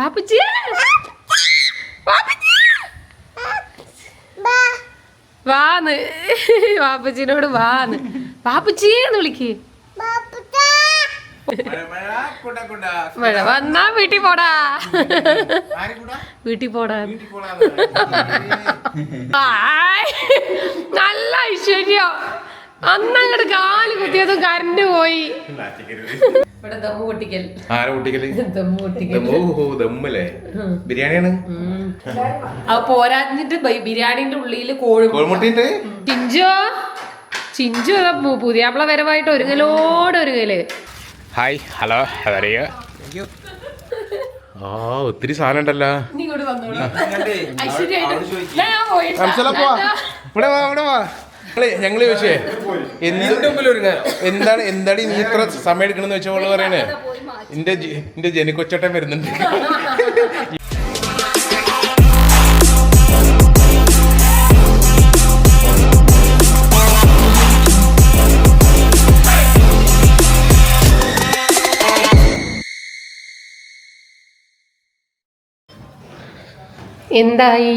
പാപ്പച്ചിയെ പാപ്പച്ചി വാന്ന് പാപ്പച്ചിനോട് വാന്ന് പാപ്പച്ചിന്ന് വിളിക്ക്. മഴ വന്നാ വീട്ടിൽ പോടാ. വീട്ടിൽ പോടാ. നല്ല ഐശ്വര്യം. അന്നങ്ങോട്ട് കാൽ കുത്തിയതും കരണ്ട് പോയി. ഇവിടെ ദമ്മ് പൊട്ടിക്കൽ. ആരെ കുട്ടിക്കൽ ദമ്മ് പൊട്ടിക്കൽ. ഓഹോ ദമ്മല്ലേ? ബിരിയാണിയാണ്? അത് പോരാഞ്ഞിട്ട് ബി- ബിരിയാണിന്റെ ഉള്ളിൽ കോഴി കോഴിമുട്ടിണ്ട് ചിഞ്ചോ? ചിഞ്ചു പുതിയാപ്പിള വരവായിട്ട് ഒരുങ്ങലോട് ഒരുങ്ങൽ ഹായ് ഹലോ അതറിയ ആ ഒത്തിരി സാധനം ഉണ്ടല്ലോ ഇവിടെ വാ ഇവിടെ വാ. ഞങ്ങൾ എന്ത് എന്താണ് എന്താണ് നീ ഇത്ര സമയം എടുക്കണെന്ന് വെച്ചോൾ പറയണേ എന്റെ എന്റെ ജനിക്കൊച്ചട്ടൻ വരുന്നുണ്ട്. എന്തായി?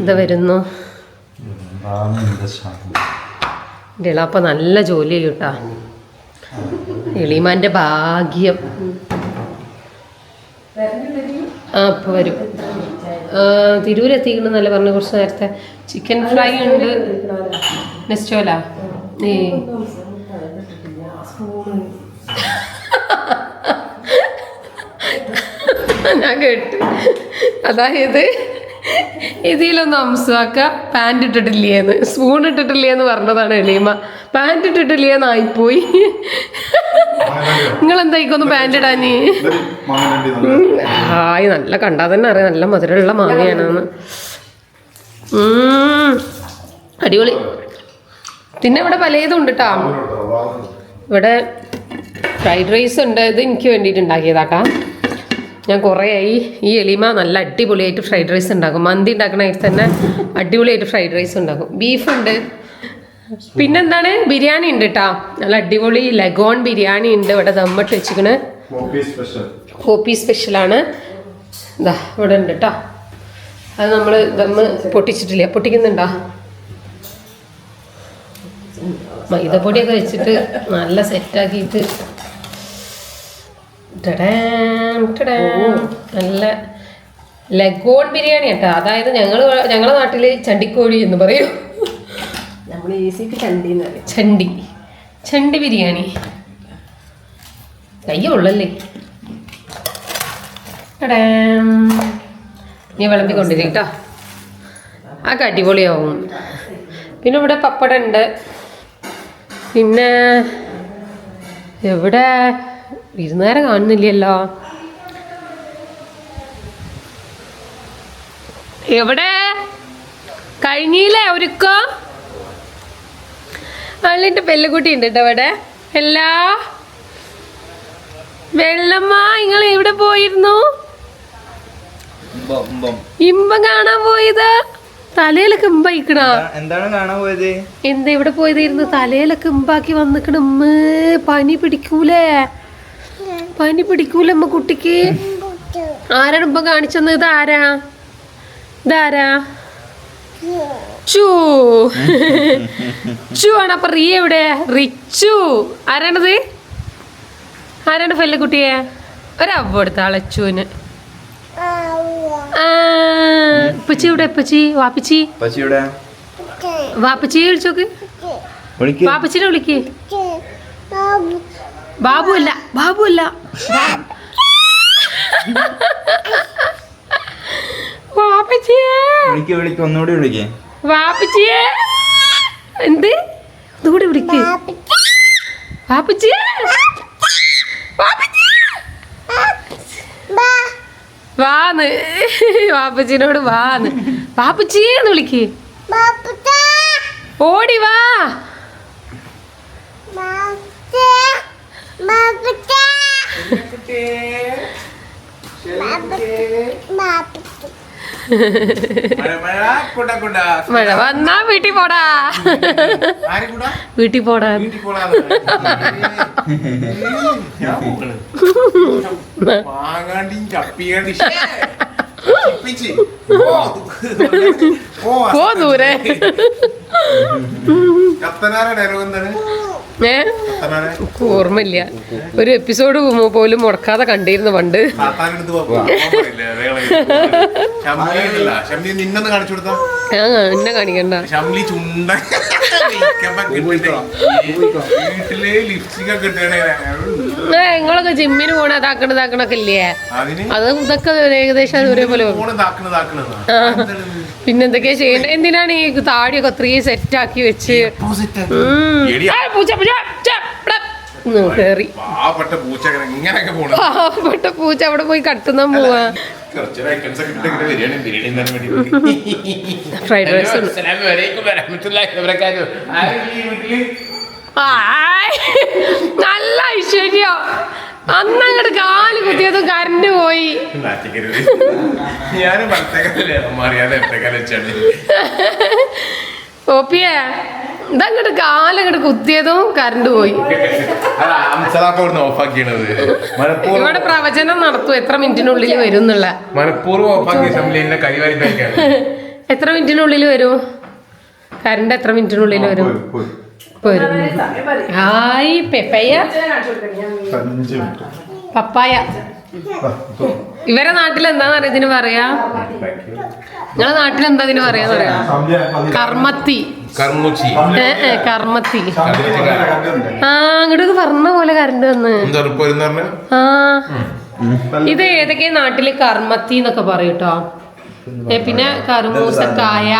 ഇത് വരുന്നു. ഇളപ്പ നല്ല ജോലി ചെയ്യൂട്ടാ എളിമാന്റെ ഭാഗ്യം. ആ ഇപ്പൊ വരും. ആ, തിരൂരെത്തിക്കണെന്നല്ലേ പറഞ്ഞ കുറച്ച് നേരത്തെ? ചിക്കൻ ഫ്രൈ ഉണ്ട്. നെസ്റ്റോല? ഏ. ഞാൻ കേട്ടു. അതായത് ഇതിലൊന്ന് അംസാക്ക. പാന്റ് ഇട്ടിട്ടില്ലേന്ന്. സ്പൂൺ ഇട്ടിട്ടില്ലേന്ന് പറഞ്ഞതാണ് എളീമ. പാന്റ് ഇട്ടിട്ടില്ലേന്ന് ആയിപ്പോയി നിങ്ങൾ എന്തായിക്കൊന്ന് പാന്റ് ഇടാൻ ആയി നല്ല കണ്ടാൽ തന്നെ അറിയാം. നല്ല മധുരമുള്ള മാങ്ങയാണെന്ന്. അടിപൊളി. പിന്നെ ഇവിടെ പലതും ഉണ്ട് കേട്ടോ ഇവിടെ ഫ്രൈഡ് റൈസ് ഉണ്ട്. ഇത് എനിക്ക് വേണ്ടിയിട്ട് ഉണ്ടാക്കിയതാട്ടാ ഞാൻ കുറേയായി ഈ എളിമ നല്ല അടിപൊളിയായിട്ട് ഫ്രൈഡ് റൈസ് ഉണ്ടാക്കും. മന്തി ഉണ്ടാക്കണ തന്നെ അടിപൊളിയായിട്ട് ഫ്രൈഡ് റൈസ് ഉണ്ടാക്കും. ബീഫുണ്ട് പിന്നെന്താണ്? ബിരിയാണി ഉണ്ട് കേട്ടോ നല്ല അടിപൊളി ലഗോൺ ബിരിയാണി ഉണ്ട്. ഇവിടെ ദമ്മിട്ട് വെച്ചിക്കണ് കോപ്പി സ്പെഷ്യലാണ് ഇതാ ഇവിടെ ഉണ്ട് കേട്ടോ അത് നമ്മൾ ദമ്മ് പൊട്ടിച്ചിട്ടില്ല? പൊട്ടിക്കുന്നുണ്ടോ? മൈദപ്പൊടിയൊക്കെ വെച്ചിട്ട് നല്ല സെറ്റാക്കിയിട്ട് ടടാം, ടടാം. നല്ല ലഗോൺ ബിരിയാണി കേട്ടോ. അതായത് ഞങ്ങൾ ഞങ്ങളുടെ നാട്ടിൽ ചണ്ടിക്കോഴി എന്ന് പറയും. നമ്മൾ ഈസിക്ക് പറയും. ചണ്ടി. ചണ്ടി ബിരിയാണി. കയ്യുള്ളല്ലേ. നീ വിളമ്പിക്കൊണ്ടിരിക്കും കേട്ടോ. ആ അടിപൊളിയാവും പിന്നെ ഇവിടെ പപ്പടം ഉണ്ട് പിന്നെ എവിടെ? വിരുന്നുകാരെ കാണുന്നില്ലല്ലോ. എവിടെ? കഴിഞ്ഞില്ലേ ഒരുക്കോ അള്ളിന്റെ പെല്ലുകുട്ടി ഉണ്ട് കേട്ടോ ഇവിടെ എല്ലാ വെള്ളമ്മ നിങ്ങൾ എവിടെ പോയിരുന്നു? ഇമ്പം കാണാൻ പോയത്? തലയിലൊക്കെ ഇമ്പായിക്കണ. എന്താണ് കാണാൻ പോയത്? എന്താ ഇവിടെ പോയതായിരുന്നു? തലയിലൊക്കെ ഇമ്പാക്കി വന്നിക്കണ പനി പിടിക്കൂലേ? പനി പിടിക്കൂലമ്മ കുട്ടിക്ക്? ആരാണ് ഇപ്പൊ കാണിച്ചെന്ന്? ഇതാരാ? ഇതാരാ? ചു ചു ആണ് അപ്പൊ റീ എവിടെ? റിച്ചു. ആരാണത്? ആരാണ് ഫെല്ലക്കുട്ടിയെ ഒരവ എടുത്ത അളച്ചുവിന് ആ ഇപ്പച്ചി ഇവിടെ ഇപ്പച്ചി വാപ്പച്ചി? വാപ്പച്ചിയെ വാപ്പച്ചി വിളിച്ചോക്ക് വാപ്പച്ചിനെ വിളിക്ക്. ബാബു അല്ല ബാബു അല്ല വാപ്പച്ചിയെ. വിളിക്ക് വിളിക്ക് ഒന്നുകൂടി വിളിക്ക്. വാപ്പച്ചിയെ. എന്ത്? വിളിക്ക്. വാപ്പച്ചിയെ. വാന്ന്. വാപ്പച്ചിനോട് വാന്ന്. വാപ്പച്ചിയെന്ന് വിളിക്ക്. ഓടി വാ. മഴ, വന്നാ വീട്ടിൽ പോടാ. ആര് കുട? വീട്ടിൽ പോടാ. പോ. ദൂരെ. കത്തനാരുടെ ഡയലോഗ് എന്താണ്? ഏ? ഓർമ്മയില്ല. ഒരു എപ്പിസോഡ് പോലും മുടക്കാതെ കണ്ടിരുന്നു പണ്ട്. ആ എന്നെ കാണിക്കണ്ട. നിങ്ങളൊക്കെ ജിമ്മിന് പോണ ഇതാക്കണ താക്കണൊക്കെ ഇല്ലേ? അതിന് അത് ഇതൊക്കെ ഏകദേശം ഒരേപോലെ ഫോണ് പിന്നെന്തൊക്കെയാ ചെയ്യേണ്ടത് എന്തിനാണ് ഈ താടിയൊക്കെ അത്രയും സെറ്റ് ആക്കി വെച്ച്? പാവപ്പെട്ട പൂച്ച അവിടെ പോയി കട്ടുന്ന പോവാ. ഫ്രൈഡ് റൈസ് നല്ല ഐശ്വര്യം. അന്നങ്ങോട്ട് കാൽ കുത്തിയതും കരണ്ട് പോയി. ഓപ്പിയേ ഇതങ്ങോട്ട് കാലങ്ങോട്ട് കുത്തിയതും കരണ്ട് പോയി. ഇവിടെ പ്രവചനം നടത്തും എത്ര മിനിറ്റിനുള്ളിൽ വരും എന്നുള്ള എത്ര മിനിറ്റിനുള്ളിൽ വരും? കരണ്ട് എത്ര മിനിറ്റിനുള്ളിൽ വരും? ഹായ് പെപ്പയ്യ. പപ്പായ. ഇവരെ നാട്ടിൽ എന്താന്ന് പറയാ ഇതിന് പറയാ? നിങ്ങളെ നാട്ടിൽ എന്താ ഇതിന് പറയാന്ന് പറയാ. കർമ്മത്തി. കർമ്മത്തി. ആ അങ്ങോട്ട് പറഞ്ഞ പോലെ കരണ്ട് വന്ന്. ആ. ഇത് ഏതൊക്കെ നാട്ടിൽ കർമ്മത്തി എന്നൊക്കെ പറയൂട്ടോ പിന്നെ കർമൂസക്കായ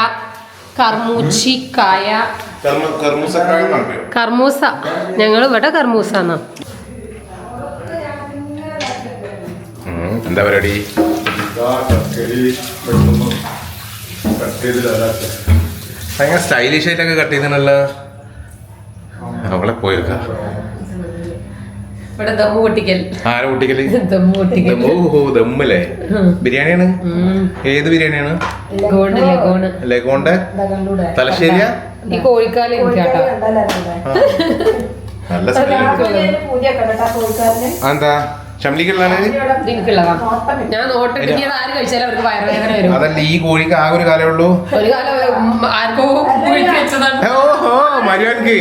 കർമൂച്ചിക്കായ കർമ്മൂസക്കായ കർമൂസ ഞങ്ങൾ ഇവിടെ കർമൂസ എന്നാ എന്താ പരിപാടി? ഭയങ്കര സ്റ്റൈലിഷ് ആയിട്ടൊക്കെ കട്ട് ചെയ്തണല്ലോ അവളെ ദമ്മല്ലേ? ബിരിയാണിയാണ്. ഏത് ബിരിയാണിയാണ്? തലശ്ശേരിയാ? ഈ കോഴിക്കാൽ എനിക്കാട്ടോ നല്ല എന്താ എനിക്കുള്ളതാ ഞാൻ ആര് കഴിച്ചാലും അവർക്ക് വയറുവേദന വരും. അതല്ല ഈ കോഴിക്ക് ആ ഒരു കാലേ ഉള്ളൂ. ഒരു കാലം ആർക്കോ വെച്ചതാണ്. ഓഹോ മരുമകനക്ക്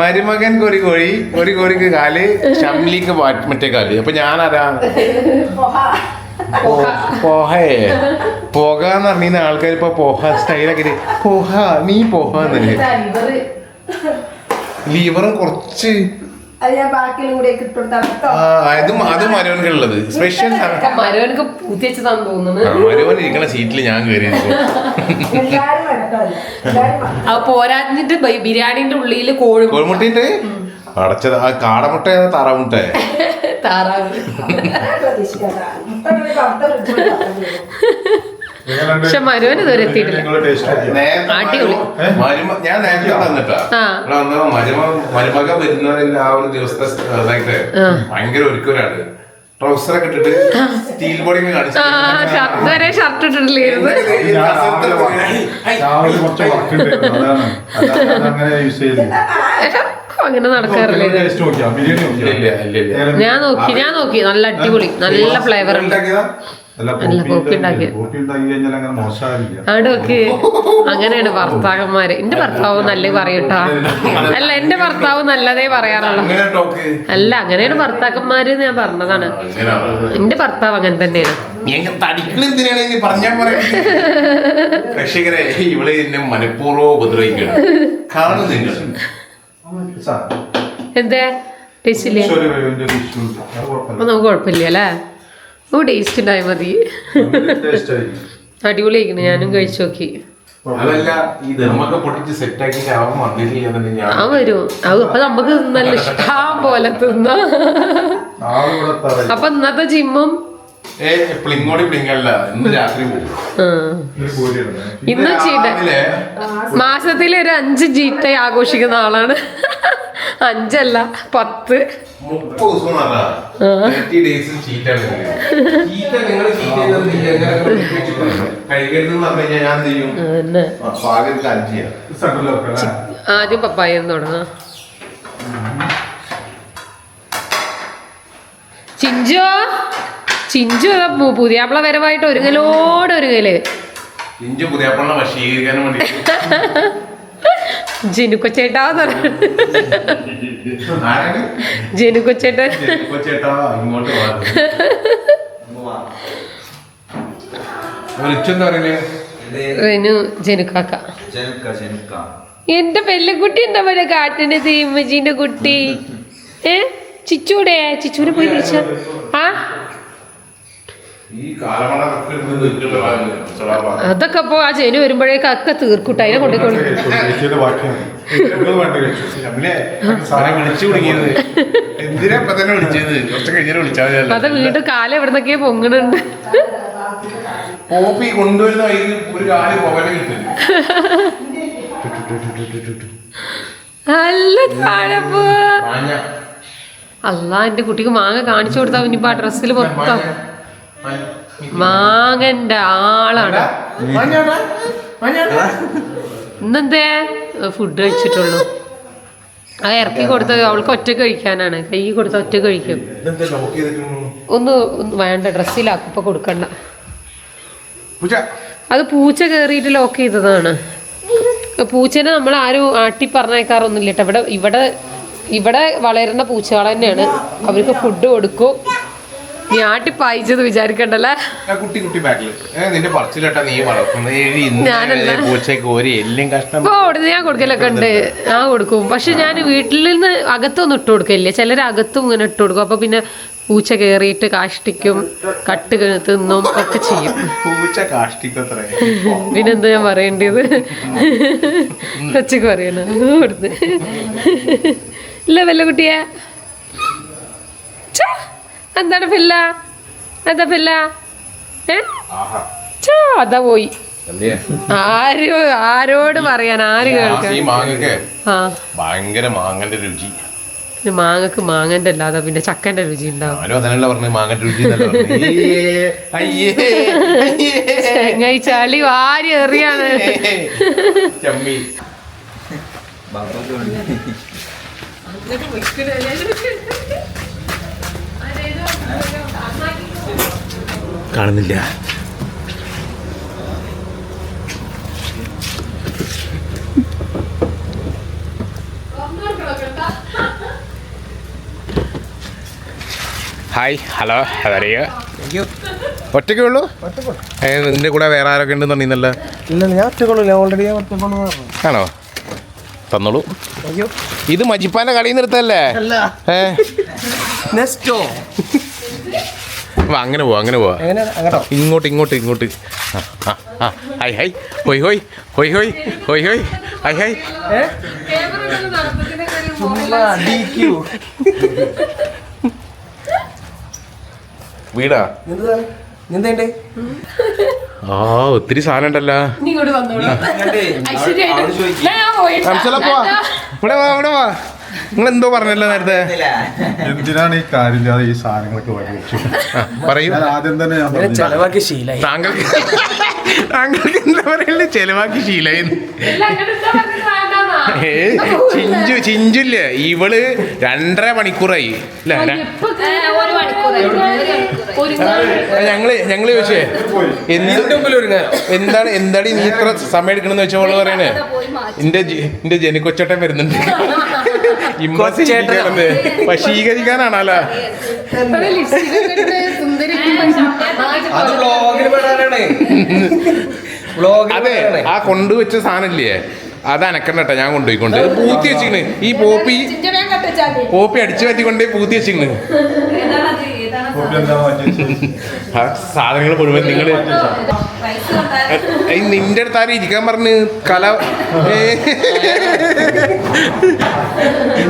മരുമകൻക്ക്. ഒരു കോഴി ഒരു കോഴിക്ക് കാൽ ഷംലിക്ക് മറ്റേ കാൽ. അപ്പൊ ഞാനതാ പോഹേ പോക എന്ന് പറഞ്ഞ ആൾക്കാർ ഇപ്പൊ പോഹ സ്റ്റൈലൊക്കെ പോഹ നീ പോഹ ലീവറും ഇവർ കുറച്ച്. അത് ആ അത് സ്പെഷ്യൽ മരവനക്ക് തോന്നുന്നു. മരുവൻ ഇരിക്കണ സീറ്റിൽ ഞാൻ കയറി. അത്. പോരാഞ്ഞിട്ട് ബിരിയാണിന്റെ ഉള്ളിൽ കോഴി കോഴിമുട്ടയുണ്ട് അടച്ചത്. ആ കാടമുട്ട താറാമുട്ട? താറാവ്. പക്ഷെ മരുവന് ഇതുവരെ എത്തിയിട്ടില്ല അടിപൊളി. ഞാൻ നേരത്തെ വന്നിട്ടാ ആ. ഇവിടെ വന്നപ്പോ മരുമ മരുമക വരുന്നതിന്റെ ആ ഒരു ദിവസത്തെ. ഭയങ്കര ഒരുക്കൊരാണ് ട്രൗസറൊക്കെ ഇട്ടിട്ട് സ്റ്റീൽ ബോഡി ഷർട്ട് വരെ ഷർട്ട് ഇട്ടിട്ടില്ലായിരുന്നു. രാവിലെ കുറച്ച് വർക്ക് ഉണ്ടായിരുന്നു. അതാണ് അല്ലാതെ അങ്ങനെ യൂസ് ചെയ്തില്ല അങ്ങനെ നടക്കാറില്ല? ഇത്. നോക്കിയാ? ബിരിയാണി ഇല്ല, ഇല്ല, ഇല്ല. ഞാൻ നോക്കി ഞാൻ നോക്കി. നല്ല അടിപൊളി നല്ല ഫ്ലേവർ ഉണ്ട്. അല്ല അല്ല, കോപ്പി ഉണ്ടാക്കിയത്. കോപ്പി ഉണ്ടാക്കി. കഴിഞ്ഞാൽ അങ്ങനെ മോശമാവില്ല. അവിടെ നോക്കി അങ്ങനെയാണ് ഭർത്താക്കന്മാര്. എന്റെ ഭർത്താവ് നല്ല പറയൂട്ടാ അല്ല എന്റെ ഭർത്താവ് നല്ലതേ പറയാറുള്ളൂ. അല്ല അങ്ങനെയാണ് ഭർത്താക്കന്മാര് ഞാൻ പറഞ്ഞതാണ്. എന്റെ ഭർത്താവ് അങ്ങനെ തന്നെയാണ്. പറഞ്ഞാ ഇവളെ എന്നെ മനഃപൂർവം ഉപദ്രവിക്കണം കാണുന്നില്ല എന്തേ? ടേസ്റ്റ് ഇല്ലേ? ഒരു വേവിന്റെ ഒരു issue ഉണ്ട്. അപ്പൊ നമുക്ക് കുഴപ്പമില്ല അല്ലേ ഓ ടേസ്റ്റ് ഉണ്ടായാൽ മതി അടിപൊളി. അടിപൊളിയായിരിക്കുന്നു ഞാനും കഴിച്ചു നോക്കി. ആ വരും. അത് അപ്പൊ നമുക്ക് നല്ല ഇഷ്ടം പോലെ തിന്നാ. അപ്പൊ ഇന്നത്തെ ജിമ്മും ഇന്ന് ചീത്ത. മാസത്തിൽ ഒരു അഞ്ച് ജീറ്റ ആഘോഷിക്കുന്ന ആളാണ്. അഞ്ചല്ല പത്ത്. ആദ്യം പപ്പായ തുടങ്ങാം. ചിഞ്ചോ? ചിഞ്ചു പുതിയാപ്പിള വരവായിട്ട് ഒരുങ്ങലോട് ഒരുങ്ങൽ ഇഞ്ചി പുതിയപ്പള്ള വശീകരിക്കാനും വേണ്ടി ആരാണ്? ജനുക്കൊച്ചേട്ടൻ. റെനു ജനുക്കാക്ക. എന്റെ പെല്ലുകുട്ടി എന്താ പറയുക കാട്ടിന്റെ തീമ്മജീന്റെ കുട്ടി? ഏ? ചിച്ചൂടെ? ചിച്ചൂടെ പോയി വിളിച്ച. ആ ഈ കാലമണൊക്കെ എടുത്ത് നിൽക്കുന്ന സ്വഭാവം. അതൊക്കെ അപ്പോ ആ ജനു വരുമ്പോഴേക്ക് ഒക്കെ തീർക്കൂട്ട. അതിനെ കൊണ്ടുപോയി വേണ്ട. അത് വീട് കാലം എവിടുന്നൊക്കെ പൊങ്ങണുണ്ട്. കോപ്പി കൊണ്ടുവരുന്ന ഒരു കാൽ നല്ല താഴപ്പോ അല്ല എന്റെ കുട്ടിക്ക് മാങ്ങ കാണിച്ചു കൊടുത്താ ഇനിയിപ്പോ ആ ഡ്രസ്സിൽ മൊത്തം. മാങ്ങന്റെ ആളാണ്. ഇന്നെന്തേ? ഫുഡ് കഴിച്ചിട്ടുള്ളൂ. അത് ഇറക്കി കൊടുത്തത് അവൾക്ക് ഒറ്റ കഴിക്കാനാണ്. കൈ കൊടുത്ത ഒറ്റ കഴിക്കും. ഇതെന്താ ലോക്ക് ചെയ്തിരിക്കുന്നു? ഒന്ന് ഒന്ന് വേണ്ട ഡ്രസ്സിലാക്കും. ഇപ്പൊ കൊടുക്കണ്ട. പൂച്ച. അത് പൂച്ച കയറിയിട്ട് ലോക്ക് ചെയ്തതാണ്. പൂച്ചനെ നമ്മൾ ആരും ആട്ടി പറഞ്ഞേക്കാറൊന്നുമില്ല കേട്ടോ. ഇവിടെ ഇവിടെ ഇവിടെ വളരുന്ന പൂച്ചകൾ തന്നെയാണ്. അവർക്ക് ഫുഡ് കൊടുക്കും. നീ ആട്ടി പായിച്ചത് വിചാരിക്കണ്ടല്ലേ? കുട്ടി കുട്ടി ബാക്കിൽ നിന്റെ പറച്ചിലട്ടാ നീ വളർത്തുന്നത് ഇന്ന് ഞാനല്ല. പൂച്ചയ്ക്ക് ഒരു എല്ലും കഷ്ണം അവിടുന്ന് ഞാൻ കൊടുക്കലൊക്കെ ഉണ്ട്. ആ കൊടുക്കും. പക്ഷെ ഞാൻ വീട്ടിൽ നിന്ന് അകത്തൊന്നും ഇട്ട് കൊടുക്കില്ല ചിലർ അകത്തും ഇങ്ങനെ ഇട്ട് കൊടുക്കും. അപ്പൊ പിന്നെ പൂച്ച കയറിയിട്ട് കാഷ്ടിക്കും കട്ട് തിന്നും ഒക്കെ ചെയ്യും. പൂച്ച എന്താ പിന്നെന്താ ഞാൻ പറയേണ്ടത്? കൊച്ചക്ക് പറയണ ഇല്ല വല്ല കുട്ടിയെ? എന്താണ് പില്ല എന്താ പില്ല ഏ? ആഹാ. ഛെ, അതാ പോയി. ആരോ ആര് ആരോട് പറയാൻ? ആര് കേൾക്കാൻ? ഭയങ്കര മാങ്ങന്റെ രുചി. പിന്നെ മാങ്ങക്ക് മാങ്ങന്റെ അല്ലാതെ പിന്നെ ചക്കന്റെ രുചി ഉണ്ടാവും. ചളി വാരി എറിയാണ്. ചമ്മി. കാണുന്നില്ല. ഹായ് ഹലോ അതറിയ ഒറ്റയ്ക്കേ ഉള്ളൂ? നിന്റെ കൂടെ വേറെ ആരൊക്കെ ഉണ്ടെന്ന് പറഞ്ഞില്ല ഞാൻ ഒറ്റക്കൊള്ളൂ ഓൾറെഡി ആണോ? തന്നോളൂ. അയ്യോ ഇത് മജിപ്പാന്റെ കളിയിൽ നിർത്തല്ലേ അല്ല. നെസ്റ്റോ അങ്ങനെ പോവാ അങ്ങനെ പോവാ. ഇങ്ങോട്ട് ഇങ്ങോട്ട് ഇങ്ങോട്ട്. ആ ആ ഹൈ ഹൈ. ഹോയ് ഹോയ്. ഹോയ് ഹോയ്. ഹൊയ് ഹോയ്. Hi hi. വീടാ? ആ ഒത്തിരി സാധനം ഉണ്ടല്ലോ. ഇവിടെ വാ ഇവിടെ വാ. നിങ്ങൾ എന്തോ പറഞ്ഞല്ലോ നേരത്തെ? എന്തിനാണ് ഈ കാര്യമില്ലാതെ ഈ സാധനങ്ങളൊക്കെ പറയൂ. ആദ്യം തന്നെ ഞാൻ. ചെലവാക്കി ശീലായി. താങ്കൾക്ക് താങ്കൾക്ക് എന്താ പറയല്ലേ ചെലവാക്കി ശീലായിരുന്നു ഏ ചിഞ്ചു ചിഞ്ചില്ലേ? ഇവൾ രണ്ടര മണിക്കൂറായി. അല്ലേ ഞങ്ങൾ ഞങ്ങൾ ചോദിച്ചേ എന്ത് എന്താണ് എന്താണ് നീ ഇത്ര സമയം എടുക്കണമെന്ന് വെച്ചാൽ അവൾ പറയണേ? എന്റെ എന്റെ ജനിക്കൊച്ചട്ടൻ വരുന്നുണ്ട്. വശീകരിക്കാനാണല്ലോ? അത് വ്ളോഗിൽ പെടാനാണ്. വ്ളോഗിൽ അതെ ആ കൊണ്ടുവച്ച സാധനല്ലേ അത് അനക്കണ്ടട്ടെ ഞാൻ കൊണ്ടുപോയിക്കൊണ്ട്. പൂത്തി വെച്ചിക്കണ് ഈ പോപ്പി പോപ്പി അടിച്ചു പറ്റിക്കൊണ്ടേ പൂത്തി വെച്ചിക്കണ് ആ സാധനങ്ങൾ മുഴുവൻ നിങ്ങൾ നിന്റെ അടുത്ത് ആരും ഇരിക്കാൻ പറഞ്ഞ് കല.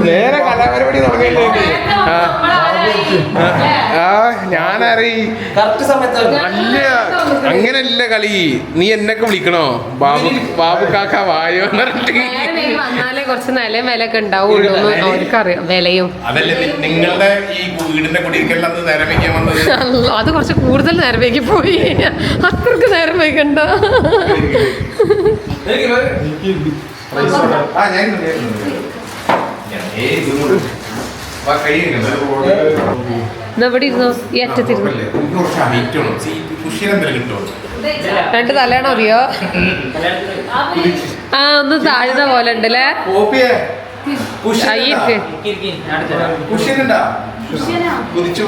നേരെ കലാപരിപാടി തുടങ്ങിയില്ലേ ആ. ഞാനറി. അല്ല അങ്ങനല്ല കളി. നീ എന്നൊക്കെ വിളിക്കണോ? ബാബു ബാബു കാക്ക വായോ എന്ന് പറഞ്ഞിട്ട്. വന്നാലേ കുറച്ച് നല്ല വിലയൊക്കെ ഉണ്ടാവുള്ളൂ. അവർക്കറിയാം വിലയും. അതല്ലേ നിങ്ങളുടെ ഈ വീടിന്റെ കുടിയിരിക്കലെന്ന് നേരെ അത് കുറച്ച് കൂടുതൽ നേരമേക്ക് പോയി. അത്രയ്ക്ക് നേരം വൈകണ്ട. ഇവിടെ ഇരുന്നോ? ഈ അറ്റത്തിരുന്നു. രണ്ട് തലയാണോ അറിയോ ആ ഒന്ന് താഴ്ന്ന പോലെ ഉണ്ടല്ലേ? അയ്യക്ക്? കുതിച്ചു.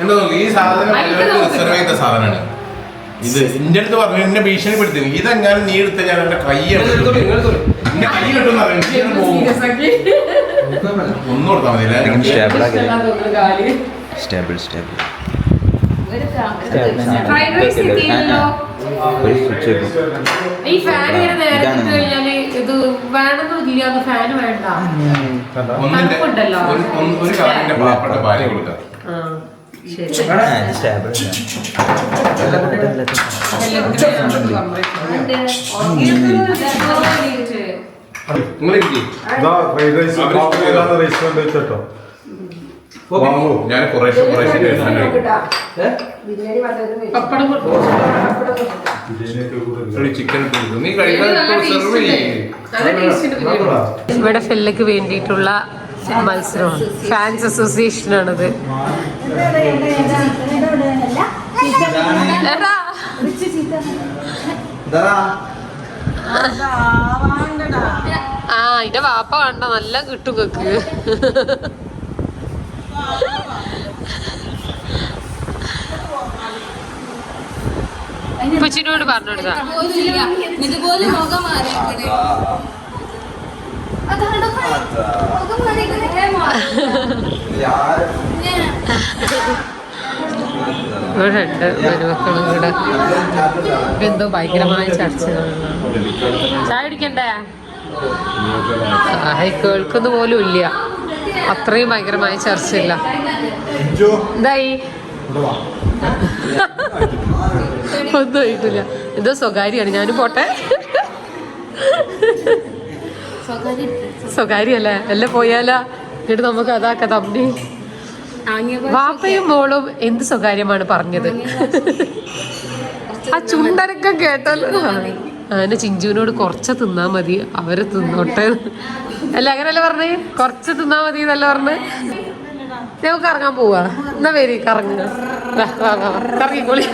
എന്താ നോക്ക്, ഈ സാധനം റിസർവ് ചെയ്ത സാധനമാണ്. ഇത് എന്റെ അടുത്ത് പറഞ്ഞു എന്നെ ഭീഷണിപ്പെടുത്തി ഇതെങ്ങാനും നീ എടുത്ത ഞാൻ എന്റെ കൈ. എന്റെ കൈ കിട്ടും ഒന്നും കൊടുത്താൽ മതി സ്റ്റേബിൾ സ്റ്റേബിൾ സ്റ്റേബിൾ. ഒരു സ്വിച്ച് ഈ ഫാൻ ഇങ്ങനെ നേരെ ഇട്ട് കഴിഞ്ഞാൽ ഇത് വേണമെന്നില്ല ഫാൻ വേണ്ട. ഒന്നിന്റെ തണുപ്പുണ്ടല്ലോ. ഒരു ഒന്ന് ഒരു കാറിന്റെ പാവപ്പെട്ട ഭാര്യ കൊടുക്കാം. ആ ശരി. നിങ്ങൾ ഇരിക്ക്. ഇതാ ഫ്രൈഡ് റൈസ് അവർ ഏതാണ് റെസ്റ്റോറന്റ് വെച്ചോ ഞാൻ കുറേശ്ശെ കുറേശ്ശെ ചിക്കൻ. നീ. ഇവിടെ ഫെല്ലക്ക് വേണ്ടിയിട്ടുള്ള മത്സരമാണ്. ഫാൻസ് അസോസിയേഷൻ ആണത്. എടാ. ആ അതിന്റെ വാപ്പ കണ്ട നല്ല കിട്ടും കക്ക് കൊച്ചിനോട് പറഞ്ഞു ഇതുപോലെ മുഖം ഇവിടെ ഉണ്ട് മരുമക്കളും കൂടെ. എന്തോ ഭയങ്കരമായ ചർച്ചകളാണ്. ചായ കുടിക്കണ്ടേ? ചായ കേൾക്കുന്ന പോലും ഇല്ല. അത്രയും ഭയങ്കരമായ ചർച്ചയില്ല. ഒന്നും ആയിട്ടില്ല. എന്തോ സ്വകാര്യമാണ് ഞാനും പോട്ടെ. സ്വകാര്യല്ലേ എല്ലാം പോയാലാ? എന്നിട്ട് നമുക്ക് അതാക്ക തമ്പി വാപ്പയും മോളും എന്ത് സ്വകാര്യമാണ് പറഞ്ഞത്? ആ ചുണ്ടനക്കം കേട്ടല്ലോ. അങ്ങനെ ചിഞ്ചുവിനോട് കുറച്ച് തിന്നാ മതി. അവർ തിന്നോട്ടെ. അല്ല അങ്ങനല്ല പറഞ്ഞേ? കുറച്ച് തിന്നാ മതി എന്നല്ല പറഞ്ഞേ? നമുക്ക് ഇറങ്ങാൻ പോവാ. എന്നാ വരി കറങ്ങുക. കറങ്ങിക്കോളി.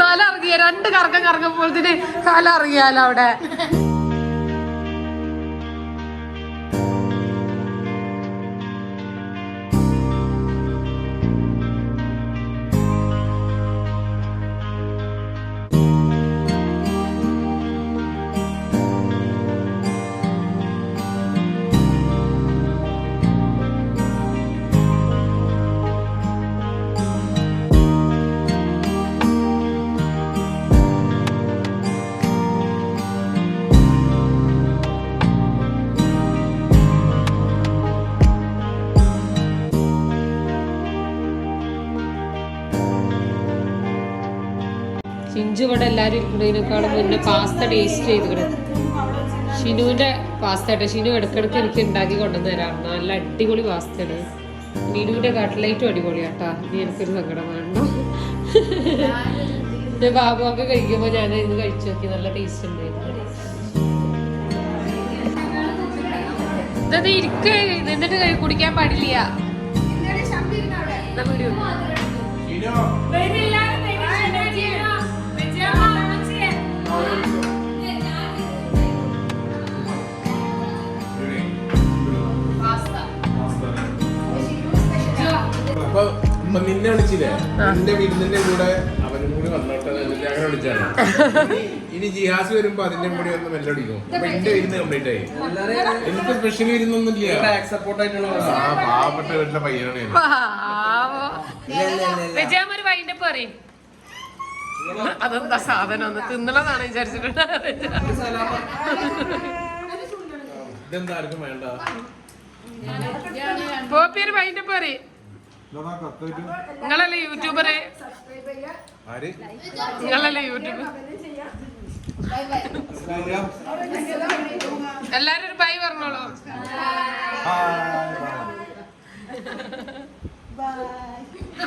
തല ഇറങ്ങിയ രണ്ട് കറക്കം കറങ്ങുമ്പോഴത്തേന് തല ഇറങ്ങിയാലോ അവിടെ ഇവിടെ എല്ലാവരും ഇരിക്കുന്നതിനേക്കാളും മുന്നേ പാസ്ത ടേസ്റ്റ് ചെയ്തിട്ട് ഷിനുവിന്റെ പാസ്ത ആട്ടെ ഷിനു ഇടക്കിടക്ക് എനിക്ക് ഉണ്ടാക്കി കൊണ്ടുവന്ന് തരാം നല്ല അടിപൊളി പാസ്തയാണ് മിനുവിന്റെ കട്ട്ലൈറ്റും അടിപൊളിയാട്ടാ. ഇനി എനിക്കൊരു സങ്കടം വേണ്ട. എന്റെ ബാബുവൊക്കെ കഴിക്കുമ്പോൾ ഞാൻ ഇത് കഴിച്ചു നോക്കി. നല്ല ടേസ്റ്റ് ഉണ്ടായിരുന്നു ഇതത് ഇരിക്ക. നിന്നിട്ട് കൈ കുടിക്കാൻ പാടില്ല. അപ്പൊ നിന്നെ വിളിച്ചില്ലേ? നിന്റെ വിരുന്നിന്റെ കൂടെ അവനും കൂടി വന്നോട്ടെ എന്നിട്ട് അങ്ങനെ വിളിച്ചാണ് ഇനി- ജിഹാസ് വരുമ്പോ അതിന്റെ കൂടി ഒന്ന് മെല്ലടിക്കും അപ്പൊ എന്റെ വിരുന്ന് കംപ്ലീറ്റ് ആയി. എനിക്ക് സ്പെഷ്യൽ വിരുന്നൊന്നും ഇല്ല ബാക്ക് സപ്പോർട്ട് ആയിട്ടുള്ള ആ പാവപ്പെട്ട വീട്ടിലെ പയ്യനാണ്. വിജയം ഒരു വൈൻഡപ്പ് പറയും. അതെന്താ സാധനം? ഒന്ന് തിന്നണമെന്നാണ് വിചാരിച്ചിട്ടുണ്ട് ഇതെന്താ ആർക്കും വേണ്ട. പോപ്പി ഒരു വൈൻഡപ്പ് പറയും. നിങ്ങളല്ലേ യൂട്യൂബറെ ആര്? നിങ്ങളല്ലേ യൂട്യൂബർ എല്ലാരും ഒരു ബൈ പറഞ്ഞോളൂ. Bye.